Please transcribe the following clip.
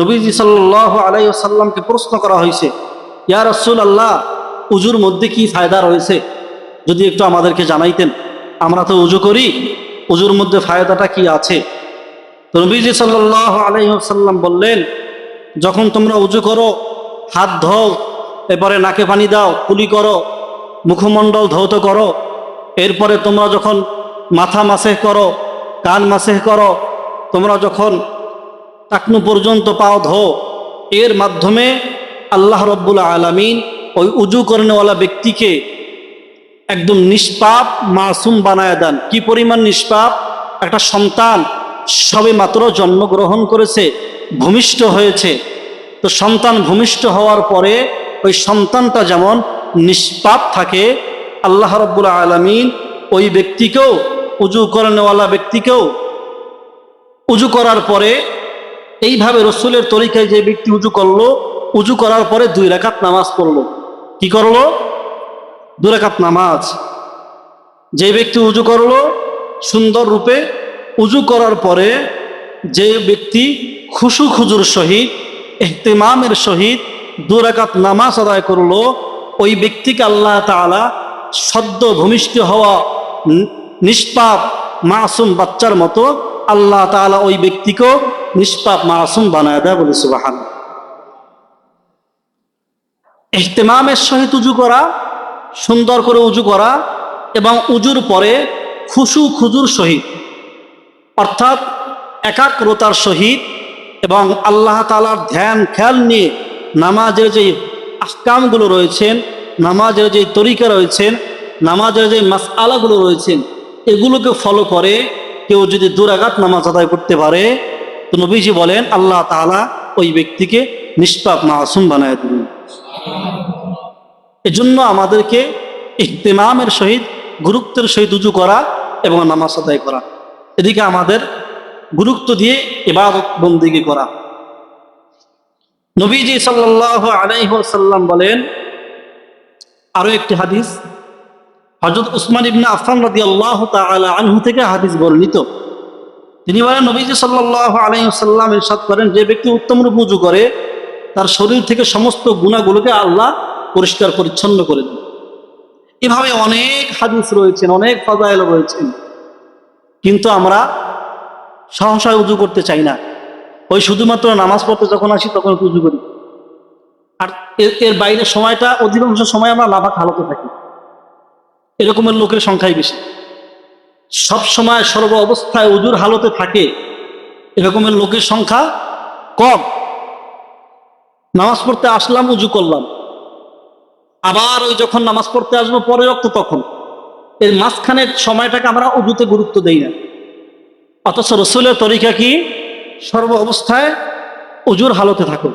নবীজি সাল্লাহ আলাই সাল্লামকে প্রশ্ন করা হয়েছে, ইয়া রসুল আল্লাহ উজুর মধ্যে কি ফায়দা রয়েছে? যদি একটু আমাদেরকে জানাইতেন, আমরা তো উজু করি, উজুর মধ্যে ফায়দাটা কি আছে? তো নবীজি সাল্লাহ আলাইসাল্লাম বললেন, যখন তোমরা উজু করো, হাত ধোও, এরপরে নাকে পানি দাও, কুলি করো, মুখমণ্ডল ধৌত করো, এরপরে তোমরা যখন মাথা মাসেহ করো, কান মাসেহ করো, তোমরা যখন টাকনু পর্যন্ত পাও ধো। এর মাধ্যমে আল্লাহ রব্বুল আলমিন ওই উজু করেনেওয়ালা ব্যক্তিকে একদম নিষ্পাপ মাসুম বানায় দেন। কি পরিমাণ নিষ্পাপ? একটা সন্তান সবে মাত্র জন্মগ্রহণ করেছে, ভূমিষ্ঠ হয়েছে। তো সন্তান ভূমিষ্ঠ হওয়ার পরে ওই সন্তানটা যেমন নিষ্পাপ থাকে, আল্লাহ রব্বুল আলমিন ওই ব্যক্তিকেও, উজু করেনেওয়ালা ব্যক্তিকেও উজু করার পরে এইভাবে রসুলের তরিকায় যে ব্যক্তি উজু করল, উজু করার পরে দুই রাকাত নামাজ পড়ল। কি করল? দুই রাকাত নামাজ। যে ব্যক্তি উজু করল, সুন্দর রূপে উজু করার পরে যে ব্যক্তি খুশু খুজুর সহিত এহতেমামের সহিত দু রাকাত নামাজ আদায় করল, ওই ব্যক্তিকে আল্লাহ তাআলা সদ্য ভূমিষ্ঠ হওয়া নিষ্পাপ মাসুম বাচ্চার মতো আল্লাহ তাআলা ওই ব্যক্তিকেও নিষ্পাপ মাসুম বানায় দেয় বলে সুবাহান। এহতেমামের সহিত উজু করা, সুন্দর করে উজু করা এবং উজুর পরে খুশু খুজুর সহিত, অর্থাৎ একাগ্রতার সহিত এবং আল্লাহ তালার ধ্যান, খেয়াল নিয়ে নামাজের যে আহকামগুলো রয়েছেন, নামাজের যে তরিকা রয়েছেন, নামাজের যে মাসআলাগুলো রয়েছেন, এগুলোকে ফলো করে কেউ যদি দুরাঘাত নামাজ আদায় করতে পারে তো নবীজি বলেন, আল্লাহ তাআলা ওই ব্যক্তিকে নিষ্পাপ, মাসুম বানায় দিবেন। এজন্য আমাদেরকে ইহতেমামের সহিত, গুরুত্বের সহিত উজু করা এবং নামাজ আদায় করা। এদিকে আমাদের গুরুত্ব দিয়ে ইবাদত বন্দিগি করা। নবীজি সাল্লাহ আলাইসাল্লাম বলেন আরও একটি হাদিস হজরত উসমান ইবনা আফান রাদি আল্লাহ তাআলা আনহু থেকে হাদিস বর্ণিত। তিনি বলেন, নবীজি সাল্লাহ আলাইসাল্লাম ইরশাদ করেন, যে ব্যক্তি উত্তম রূপ উজু করে, তার শরীর থেকে সমস্ত গুণাগুলোকে আল্লাহ পরিষ্কার পরিচ্ছন্ন করে দেন। এভাবে অনেক হাদিস রয়েছেন, অনেক ফজাইল রয়েছেন। কিন্তু আমরা সহসায় উজু করতে চাই না। ওই শুধুমাত্র নামাজ পড়তে যখন আসি, তখন উজু করি। আর এর- বাইরে সময়টা, অধিকাংশ সময় আমরা লাভাক হালতে থাকি। এরকমের লোকের সংখ্যাই বেশি। সব সময় সর্ব অবস্থায় উজুর হালতে থাকে। এরকমের লোকের সংখ্যা কম। নামাজ পড়তে আসলাম, উজু করলাম। আবার ওই যখন নামাজ পড়তে আসব পরে রক্ত তখন। এর মাঝখানের সময়টাকে আমরা উজুতে গুরুত্ব দেই না। অথচ রসুলের তরিকা কি? সর্ব অবস্থায় উজুর হালতে থাকুন।